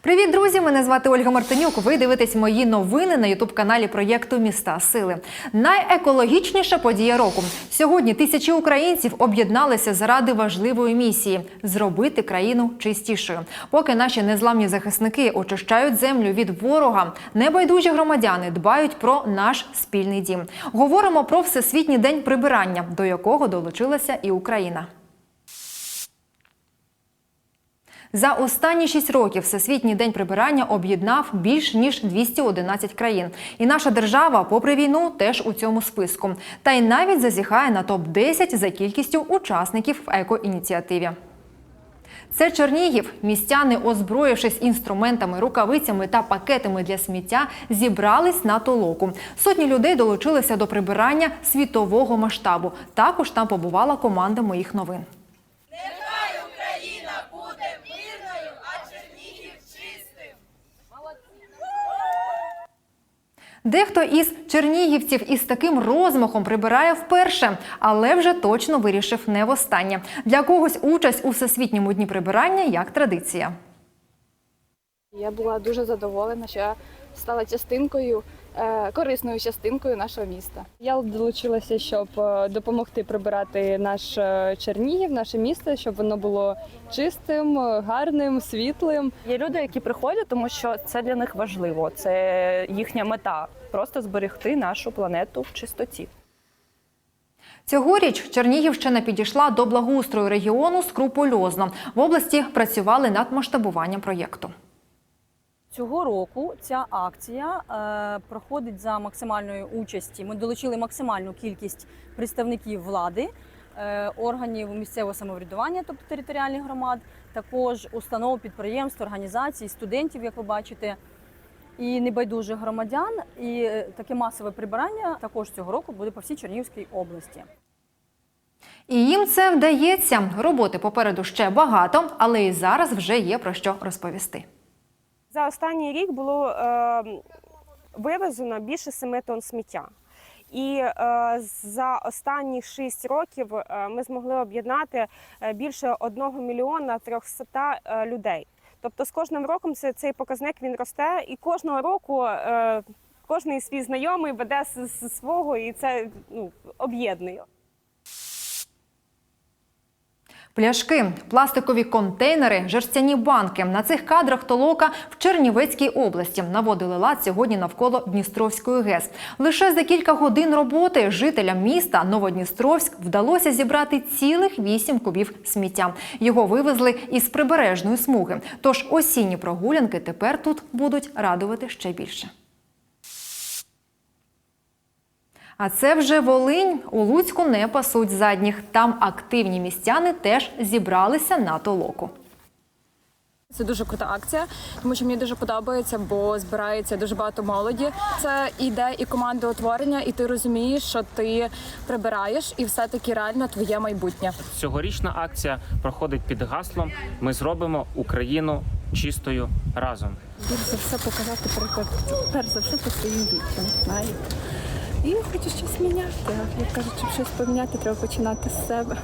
Привіт, друзі! Мене звати Ольга Мартинюк. Ви дивитесь мої новини на ютуб-каналі проєкту Міста Сили. Найекологічніша подія року. Сьогодні тисячі українців об'єдналися заради важливої місії зробити країну чистішою. Поки наші незламні захисники очищають землю від ворога, небайдужі громадяни дбають про наш спільний дім. Говоримо про всесвітній день прибирання, до якого долучилася і Україна. За останні шість років Всесвітній день прибирання об'єднав більш ніж 211 країн. І наша держава, попри війну, теж у цьому списку. Та й навіть зазіхає на топ 10 за кількістю учасників в екоініціативі. Це Чернігів. Містяни, озброївшись інструментами, рукавицями та пакетами для сміття, зібрались на толоку. Сотні людей долучилися до прибирання світового масштабу. Також там побувала команда моїх новин. Нехай Україна буде мирною, а Чернігів чистим. Дехто із чернігівців із таким розмахом прибирає вперше, але вже точно вирішив не востаннє. Для когось участь у всесвітньому дні прибирання як традиція. Я була дуже задоволена, що я стала частинкою, корисною частинкою нашого міста. Я долучилася, щоб е, допомогти прибирати наш е, Чернігів, наше місто, щоб воно було чистим, е, гарним, світлим. Є люди, які приходять, тому що це для них важливо. Це їхня мета просто зберегти нашу планету в чистоті. Цьогоріч Чернігівщина підійшла до благоустрою регіону скрупульозно. В області працювали над масштабуванням проєкту. Цього року ця акція е, проходить за максимальної участі. Ми долучили максимальну кількість представників влади, е, органів місцевого самоврядування, тобто територіальних громад, також установ, підприємств, організацій, студентів, як ви бачите, і небайдужих громадян. І е, таке масове прибирання також цього року буде по всій Чернігівській області. І їм це вдається. Роботи попереду ще багато, але і зараз вже є про що розповісти. За останній рік було е, вивезено більше 7 тонн сміття. І е, за останні 6 років е, ми змогли об'єднати е, більше 1 мільйона 300 е, людей. Тобто з кожним роком це, цей показник він росте, і кожного року кожний свій знайомий веде з свого, і це ну, об'єднує. Пляшки, пластикові контейнери, жерстяні банки. На цих кадрах толока в Чернівецькій області наводили лад сьогодні навколо Дністровської ГЕС. Лише за кілька годин роботи жителям міста Новодністровськ вдалося зібрати цілих вісім кубів сміття. Його вивезли із прибережної смуги. Тож осінні прогулянки тепер тут будуть радувати ще більше. А це вже Волинь. У Луцьку не пасуть задніх. Там активні містяни теж зібралися на толоку. Це дуже крута акція, тому що мені дуже подобається, бо збирається дуже багато молоді. Це іде і командоутворення, і ти розумієш, що ти прибираєш, і все таки реально твоє майбутнє. Цьогорічна акція проходить під гаслом Ми зробимо Україну чистою разом. За все показати приклад, перш за все по своїм дітям, знаєте. І хочу щось міняти. Як кажуть, щоб щось поміняти, треба починати з себе.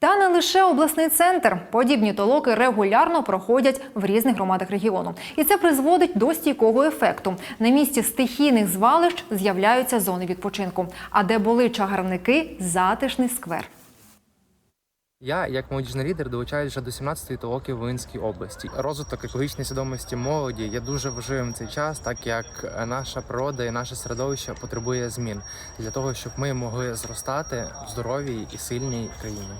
Та не лише обласний центр. Подібні толоки регулярно проходять в різних громадах регіону. І це призводить до стійкого ефекту. На місці стихійних звалищ з'являються зони відпочинку. А де були чагарники затишний сквер. Я, як молодіжний лідер, долучаюсь вже до 17-ї толоки в Волинській області. Розвиток екологічної свідомості молоді є дуже важливим в цей час, так як наша природа і наше середовище потребує змін для того, щоб ми могли зростати в здоровій і сильній країні.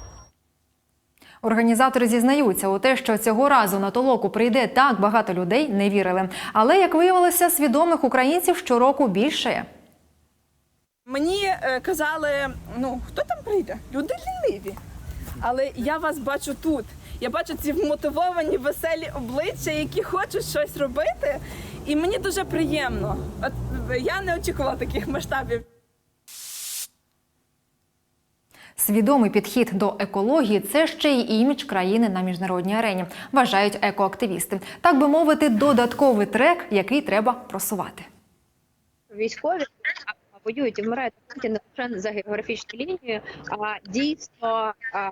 Організатори зізнаються у те, що цього разу на толоку прийде так багато людей, не вірили. Але як виявилося, свідомих українців щороку більше. Мені е, казали, ну хто там прийде? Люди ліниві. Але я вас бачу тут. Я бачу ці вмотивовані, веселі обличчя, які хочуть щось робити. І мені дуже приємно. От я не очікувала таких масштабів. Свідомий підхід до екології це ще й імідж країни на міжнародній арені, вважають екоактивісти. Так би мовити, додатковий трек, який треба просувати. військові воюють і вмирають не лише за географічною лінією, а дійсно а,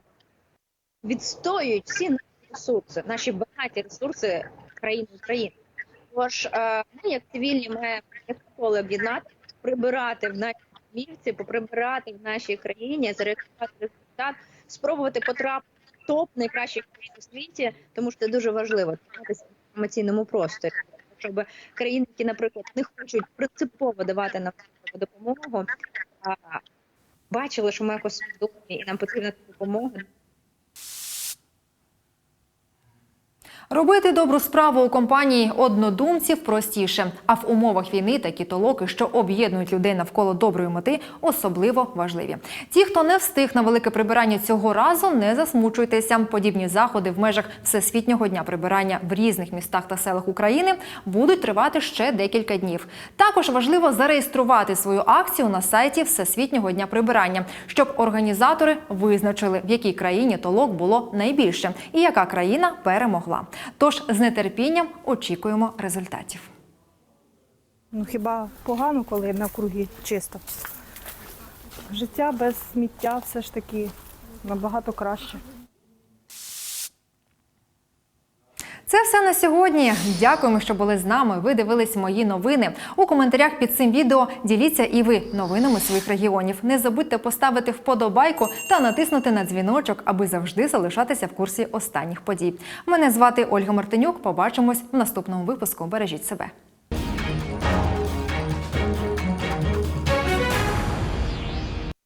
відстоюють всі наші ресурси, наші багаті ресурси країни України. Тож е, ми, як цивільні, маємо як ніколи об'єднати, прибирати в нашій домівці, поприбирати в нашій країні, зареєструвати результат, спробувати потрапити в топ найкращих країн у світі, тому що це дуже важливо триматися в інформаційному просторі, щоб країни, які, наприклад, не хочуть принципово давати нам допомогу, а, бачили, що ми якось свідомі і нам потрібна допомога. Робити добру справу у компанії однодумців простіше, а в умовах війни такі толоки, що об'єднують людей навколо доброї мети, особливо важливі. Ті, хто не встиг на велике прибирання цього разу, не засмучуйтеся. Подібні заходи в межах всесвітнього дня прибирання в різних містах та селах України будуть тривати ще декілька днів. Також важливо зареєструвати свою акцію на сайті Всесвітнього дня прибирання, щоб організатори визначили, в якій країні толок було найбільше і яка країна перемогла. Тож з нетерпінням очікуємо результатів. Ну хіба погано, коли навкруги чисто? Життя без сміття все ж таки набагато краще. Це все на сьогодні. Дякуємо, що були з нами. Ви дивились мої новини. У коментарях під цим відео діліться і ви новинами своїх регіонів. Не забудьте поставити вподобайку та натиснути на дзвіночок, аби завжди залишатися в курсі останніх подій. Мене звати Ольга Мартинюк. Побачимось в наступному випуску. Бережіть себе.